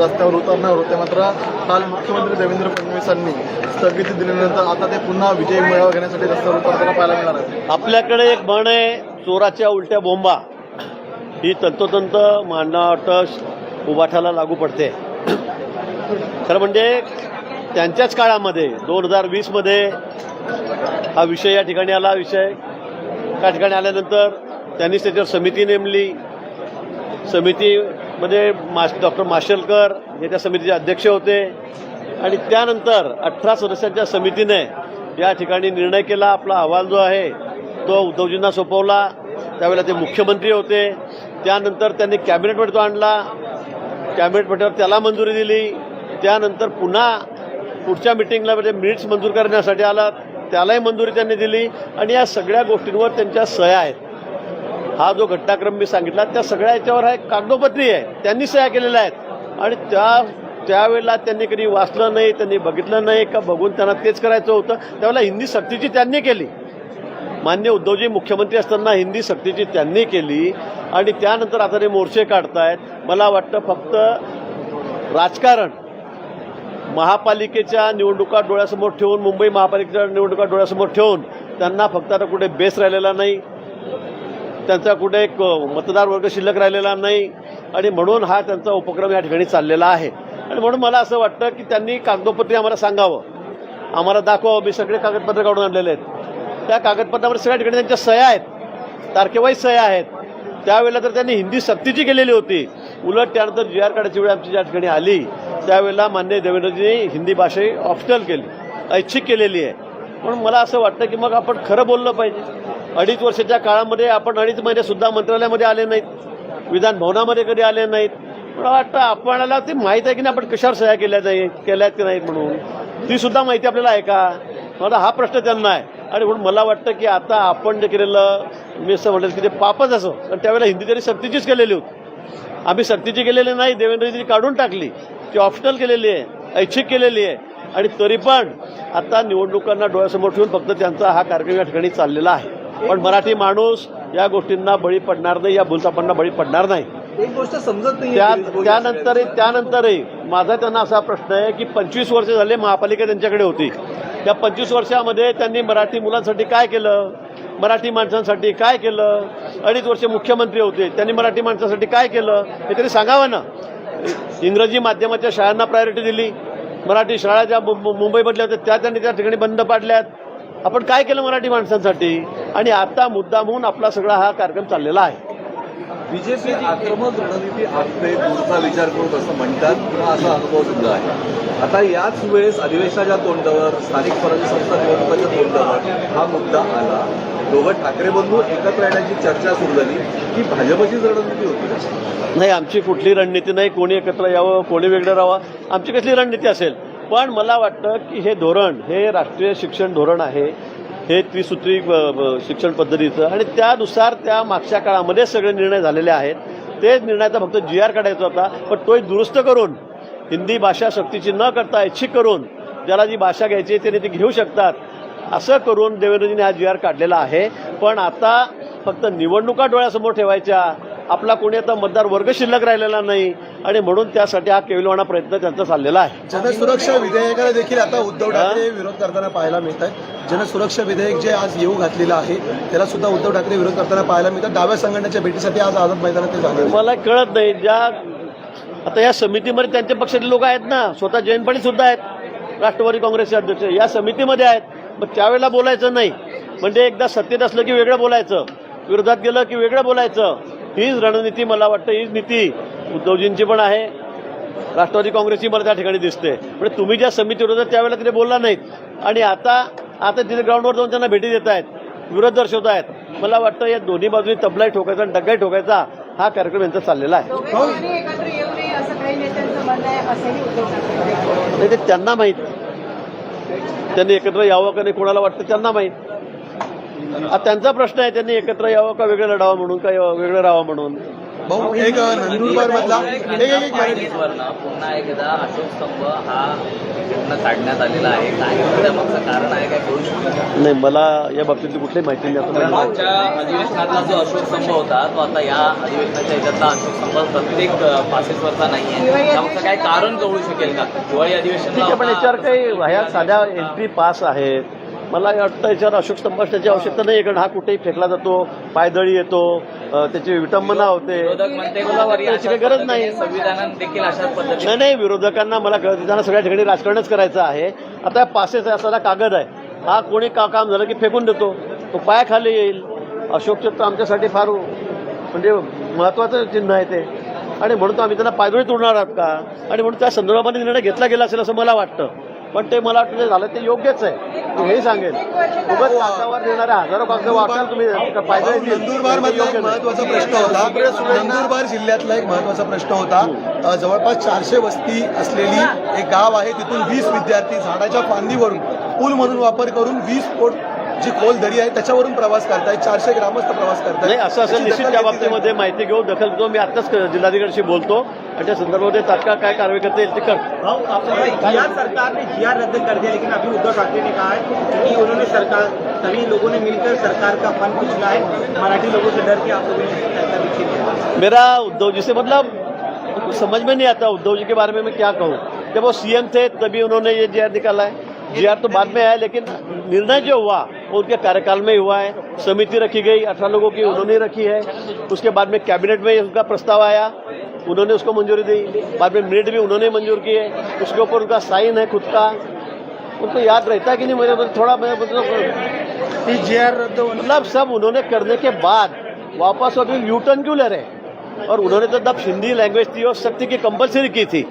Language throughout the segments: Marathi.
रस्त्यावर उतरणार होते मात्र काल मुख्यमंत्री देवेंद्र फडणवीसांनी स्थगिती दिल्यानंतर आता ते पुन्हा विजय मेळावा घेण्यासाठी रस्त्यावर उतरताना पाहायला मिळणार आहे. आपल्याकडे एक म्हण आहे चोराच्या उलट्या बोंबा. ही तंतोतंत मांडणं वाटतं उभाठाला लागू पडते. खरं म्हणजे त्यांच्याच काळामध्ये दोन हजार वीसमध्ये हा विषय या ठिकाणी आला. विषय त्या ठिकाणी आल्यानंतर त्यांनीच त्याच्यावर समिती नेमली. समिती म्हणजे माश डॉक्टर माशेलकर हे त्या समितीचे अध्यक्ष होते. आणि त्यानंतर अठरा सदस्यांच्या समितीने या ठिकाणी निर्णय केला. आपला अहवाल जो आहे तो उद्धवजींना सोपवला. त्यावेळेला ते मुख्यमंत्री होते. त्यानंतर त्यांनी कॅबिनेटमध्ये तो आणला. कॅबिनेटमध्ये त्याला मंजुरी दिली. त्यानंतर पुन्हा पुढच्या मिटिंगला म्हणजे मिनिट्स मंजूर करण्यासाठी आला. त्यालाही मंजुरी त्यांनी दिली. आणि या सगळ्या गोष्टींवर त्यांच्या सह्या आहेत. हा जो घटनाक्रम मी सांगितला त्या सगळ्या याच्यावर हा एक कागदोपत्री आहे. त्यांनी सह्या केलेल्या आहेत. आणि त्या त्यावेळेला त्यांनी कधी वाचलं नाही त्यांनी बघितलं नाही का बघून त्यांना तेच करायचं होतं. त्यावेळेला हिंदी सक्तीची त्यांनी केली. मान्य उद्धवजी मुख्यमंत्री असताना हिंदी सक्तीची त्यांनी केली. आणि त्यानंतर आता ते मोर्चे काढतायत. मला वाटतं फक्त राजकारण महापालिकेच्या निवडणुका डोळ्यासमोर ठेवून मुंबई महापालिकेच्या निवडणुका डोळ्यासमोर ठेवून त्यांना फक्त आता कुठे बेस राहिलेला नाही. त्यांचा कुठे एक मतदार वर्ग शिल्लक राहिलेला नाही. आणि म्हणून हा त्यांचा उपक्रम या ठिकाणी चाललेला आहे. आणि म्हणून मला असं वाटतं की त्यांनी कागदोपत्री आम्हाला सांगावं. आम्हाला दाखवावं. मी सगळे कागदपत्र काढून आणलेले आहेत. त्या कागदपत्रावर सगळ्या ठिकाणी त्यांच्या सह्या आहेत. तारखेवाईज सह्या आहेत. त्यावेळेला तर त्यांनी हिंदी सक्तीची केलेली होती. उलट त्यानंतर जी आर कार्डची वेळ आमची ज्या ठिकाणी आली त्यावेळेला मान्य देवेंद्रजींनी हिंदी भाषा ही ऑप्शनल केली ऐच्छिक केलेली आहे. म्हणून मला असं वाटतं की मग आपण खरं बोललं पाहिजे. अडीच वर्षाच्या काळामध्ये आपण अडीच महिनेसुद्धा मंत्रालयामध्ये आले नाहीत. विधान भवनामध्ये कधी आले नाहीत. मला वाटतं आपणाला ते माहीत आहे की नाही आपण कशावर सह्या केल्या नाही केल्यात की नाहीत म्हणून. ती सुद्धा माहिती आपल्याला आहे का? मला हा प्रश्न त्यांना आहे. आणि म्हणून मला वाटतं की आता आपण जे केलेलं मी असं म्हटलं की ते पापच असं. कारण त्यावेळेला हिंदी तरी सक्तीचीच केलेली होती. आम्ही सक्तीची केलेली नाही देवेंद्रजींनी काढून टाकली. ती ऑप्शनल केलेली आहे ऐच्छिक केलेली आहे. आणि तरी पण आता निवडणुकांना डोळ्यासमोर ठेवून फक्त त्यांचा हा कार्यक्रम या ठिकाणी चाललेला आहे. पण मराठी माणूस या गोष्टींना बळी पडणार नाही या भूलतापांना बळी पडणार नाही. एक गोष्ट समजत नाही त्या त्यानंतरही त्यानंतरही माझा त्यांना असा प्रश्न आहे की पंचवीस वर्ष झाले महापालिका त्यांच्याकडे होती. त्या पंचवीस वर्षामध्ये त्यांनी मराठी मुलांसाठी काय केलं? मराठी माणसांसाठी काय केलं? अडीच वर्ष मुख्यमंत्री होते. त्यांनी मराठी माणसासाठी काय केलं? हे तरी सांगावं ना. इंग्रजी माध्यमाच्या शाळांना प्रायोरिटी दिली. मराठी शाळा ज्या मुंबईमधल्या होत्या त्या त्यांनी त्या ठिकाणी बंद पाडल्यात. आपण काय केलं मराठी माणसांसाठी? आणि आता मुद्दा म्हणून आपला सगळा हा कार्यक्रम चाललेला आहे. बीजेपी आक्रमक रणनीती आखते दूरचा विचार करून असं म्हणतात किंवा असा अनुभव सुद्धा आहे. आता याच वेळेस अधिवेशनाच्या तोंडावर स्थानिक स्वराज्य संस्था निवडणुकाच्या तोंडावर हा मुद्दा आला. दोघं ठाकरे बंधू एकत्र येण्याची चर्चा सुरू झाली. की भाजपचीच रणनीती होती नाही आमची कुठली रणनीती नाही. कोणी एकत्र यावं कोणी वेगळं राहावं. आमची कसली रणनीती असेल? पण मला वाटतं की हे धोरण हे राष्ट्रीय शिक्षण धोरण आहे हे त्रिसूत्री ब, शिक्षण पद्धतीचं आणि त्यानुसार त्या मागच्या काळामध्ये सगळे निर्णय झालेले आहेत. तेच निर्णयाचा फक्त जी आर काढायचा होता पण तोही दुरुस्त करून हिंदी भाषा सक्तीची न करता ऐच्छिक करून ज्याला जी भाषा घ्यायची आहे त्याने ती घेऊ शकतात. असं करून देवेंद्रजीने हा जी आर काढलेला आहे. पण आता फक्त निवडणुका डोळ्यासमोर ठेवायच्या. आपला कोणी आता मतदार वर्ग शिल्लक राहिलेला नाही. आणि म्हणून त्यासाठी हा केविलवाणा प्रयत्न त्यांचा चाललेला आहे. जनसुरक्षा विधेयकाला देखील आता उद्धव ठाकरे विरोध करताना पाहायला मिळत आहे जनसुरक्षा विधेयक जे आज येऊ घातलेलं आहे त्याला सुद्धा उद्धव ठाकरे विरोध करताना पाहायला मिळतात. डाव्या संघटनेच्या भेटीसाठी आज आझाद मैदानात ते झाले मला कळत नाही ज्या आता या समितीमध्ये त्यांच्या पक्षातले लोक आहेत ना स्वतः जयंत पाटील सुद्धा आहेत राष्ट्रवादी काँग्रेसचे अध्यक्ष या समितीमध्ये आहेत. मग त्यावेळेला बोलायचं नाही. म्हणजे एकदा सत्तेत असलं की वेगळं बोलायचं विरोधात गेलं की वेगळं बोलायचं. हीच रणनीती मला वाटतं हीच नीती. उद्धवजींची पण आहे. राष्ट्रवादी काँग्रेसची मला त्या ठिकाणी दिसते. म्हणजे तुम्ही ज्या समितीवर होता त्यावेळेला तिथे बोलला नाहीत. आणि आता आता तिथे ग्राउंडवर जाऊन त्यांना भेटी देत आहेत. विरोध दर्शवत आहेत. मला वाटतं या दोन्ही बाजूनी तबलाही ठोकायचा आणि डग्गाही ठोकायचा हा कार्यक्रम यांचा चाललेला आहे. ते त्यांना माहीत. त्यांनी एकत्र यावं का नाही कोणाला वाटतं त्यांना माहीत. त्यांचा प्रश्न आहे त्यांनी एकत्र यावं का वेगळं लढावं म्हणून का वेगळं राहावं म्हणून? भाऊ एक नंदुरबार मधला पुन्हा एकदा अशोक स्तंभ हा कमिटीतनं काढण्यात आलेला आहे. काय त्यामागचं कारण आहे काय कळू शकतो नाही मला या बाबतीतली कुठलीही माहिती नाही आता मागच्या अधिवेशनातला जो अशोक स्तंभ होता तो आता या अधिवेशनाच्या ह्याच्यातला अशोक स्तंभ प्रत्येक पासेसवरचा नाही आहे. त्यामागचं काय कारण कळू शकेल का? दिवाळी आहे पण होता. याच्यावर काही ह्या साध्या एंट्री पास आहेत. मला वाटतं याच्यावर अशोक स्तंभ असण्याची आवश्यकता नाही कारण हा कुठेही फेकला जातो पायदळी येतो त्याची विटंबना होते. मला वाटतं याची काही गरज नाही. नाही नाही विरोधकांना मला कळत त्यांना सगळ्या ठिकाणी राजकारणच करायचं आहे. आता पासेस असा कागद आहे. हा कोणी का काम झालं की फेकून देतो? तो पायाखाली येईल. अशोक चक्र आमच्यासाठी फार म्हणजे महत्वाचं चिन्ह आहे ते. आणि म्हणून तो आम्ही त्यांना पायदळी तोडणार आहात का? आणि म्हणून त्या संदर्भामध्ये निर्णय घेतला गेला असेल असं मला वाटतं. पण ते मला वाटतं झालं ते योग्यच आहे. हेही सांगेन. उगाच कागदावर देणाऱ्या हजारो कागद वाटाल तुम्ही येतील. नंदुरबार मधला एक. महत्त्वाचा प्रश्न होता. नंदुरबार जिल्ह्यातला एक महत्त्वाचा प्रश्न होता. जवळपास चारशे वस्ती असलेली एक गाव आहे तिथून वीस विद्यार्थी झाडाच्या फांदीवरून पूल म्हणून वापर करून वीस फूट जी खोल दरी आहे त्याच्यावरून प्रवास करतायत चारशे ग्रामस्थ प्रवास करतायत नाही असं असेल निश्चित त्या. बाबतीमध्ये माहिती घेऊ दखल घेऊ मी आत्ताच जिल्हाधिकाऱ्यांशी बोलतो. आणि त्या संदर्भामध्ये तात्काळ काय कारवाई करता येईल ते कर सरकार ने जीआर रद्द कर दिया लेकिन अभी उद्धव ठाकरे ने कहा है कि उन्होंने सरकार सभी लोगों ने मिलकर सरकार का फंड पिछला है। मराठी लोगों से डर के आप लोगों ने सरकार पीछे किया मेरा उद्धव जी से मतलब समझ में नहीं आता उद्धव जी के बारे में मैं क्या कहूँ। जब वो सीएम थे तभी उन्होंने ये जीआर निकाला है। जीआर तो बाद में आया लेकिन निर्णय जो हुआ वो उनके कार्यकाल में ही हुआ है। समिति रखी गई अठारह लोगों की उन्होंने रखी है। उसके बाद में कैबिनेट में उनका प्रस्ताव आया उन्होंने उसको मंजूरी दी। बाद में मिनट भी उन्होंने मंजूर किए। उसके ऊपर उनका साइन है खुद का। उनको याद रहता है कि नहीं मुझे मतलब थोड़ा मैं मतलब रद्द मतलब सब उन्होंने करने के बाद वापस अभी यू टर्न क्यों ले रहे और उन्होंने तो तब हिंदी लैंग्वेज थी और शक्ति की कंपलसरी की थी।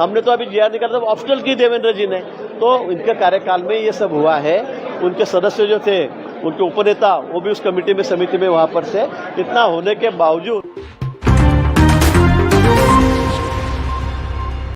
हमने तो अभी जी आर निकाला तो ऑप्शनल की देवेंद्र जी ने। तो इनके कार्यकाल में ये सब हुआ है। उनके सदस्य जो थे उनके उपनेता वो भी उस कमेटी में समिति में वहां पर से इतना होने के बावजूद